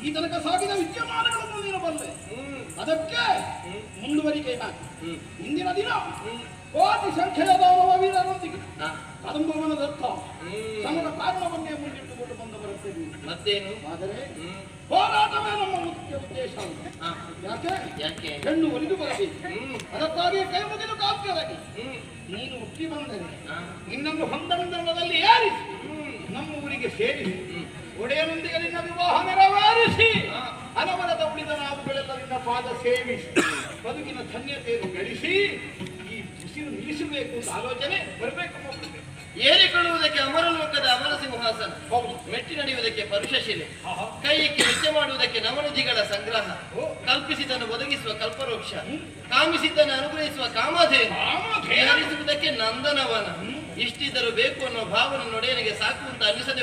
ಈ ತನಕ ಸಾಗಿದ ವಿದ್ಯಮಾನಗಳನ್ನು ನೀನು ಬಲ್ಲೆ ಅದಕ್ಕೆ. ಮುಂದುವರಿಕೆ ಹ್ಮ್. ಇಂದಿನ ದಿನ ಕೋಟಿ ಸಂಖ್ಯೆಯ ದಾನವ ವೀರರೊಂದಿಗೆ ಹಾ. ಕದಂಬವನದತ್ತ ಹ್ಮ್. ಸಮರ ಕಾರಣವನ್ನೇ ಮುಂದಿಟ್ಟುಕೊಂಡು ಬಂದು ಬರುತ್ತೇವೆ ಮತ್ತೇನು? ಆದರೆ ಹೋರಾಟವೇ ನಮ್ಮ ಮುಖ್ಯ ಉದ್ದೇಶ. ಯಾಕೆ? ಯಾಕೆ? ಹೆಣ್ಣು ಒಲಿದು ಬರಬೇಕು ಅದಕ್ಕಾಗಿ ಕೈ ಮುಗಿದು ಕಾಪ್ಯವಾಗಿ ಹ್ಮ್. ನೀನು ಹುಟ್ಟಿ ಬಂದರೆ. ನಿನ್ನನ್ನು ಹೊಂದಣದಲ್ಲಿ ಏರಿಸಿ. ನಮ್ಮ ಊರಿಗೆ ಸೇರಿಸಿ. ಒಡೆಯನೊಂದಿಗೆ ನಿನ್ನ ವಿವಾಹ ನೆರವೇರಿಸಿ ಅನವರದ ಉಳಿದ ನಾವುಗಳೆಲ್ಲ ನಿನ್ನ ಪಾದ ಸೇವಿಸಿ ಬದುಕಿನ ಧನ್ಯತೆಯನ್ನು ಗಳಿಸಿ ಈ ಉಸಿರು ನಿಲ್ಲಿಸಬೇಕು ಅಂತ ಆಲೋಚನೆ ಬರಬೇಕು ಏರಿಕೊಳ್ಳುವುದಕ್ಕೆ ಅಮರಲೋಕದ ಅಮರ ಸಿಂಹಾಸನ. ಮೆಟ್ಟಿ ನಡೆಯುವುದಕ್ಕೆ ಪರುಷಶಿಲೆ. ಕೈಯಕ್ಕೆ ವೆಚ್ಚ ಮಾಡುವುದಕ್ಕೆ ನವನಿಧಿಗಳ ಸಂಗ್ರಹ. ಕಲ್ಪಿಸಿದ್ದನ್ನು ಒದಗಿಸುವ ಕಲ್ಪವೃಕ್ಷ. ಕಾಮಿಸಿದ್ದನ್ನು ಅನುಗ್ರಹಿಸುವ ಕಾಮಧೇನು. ವಿಹರಿಸುವುದಕ್ಕೆ ನಂದನವನ. ಇಷ್ಟಿದ್ದರೂ ಬೇಕು ಅನ್ನೋ ಭಾವನೆ ನೊಡೆಯನಿಗೆ ಸಾಕು ಅಂತ ಅನ್ನಿಸದೆ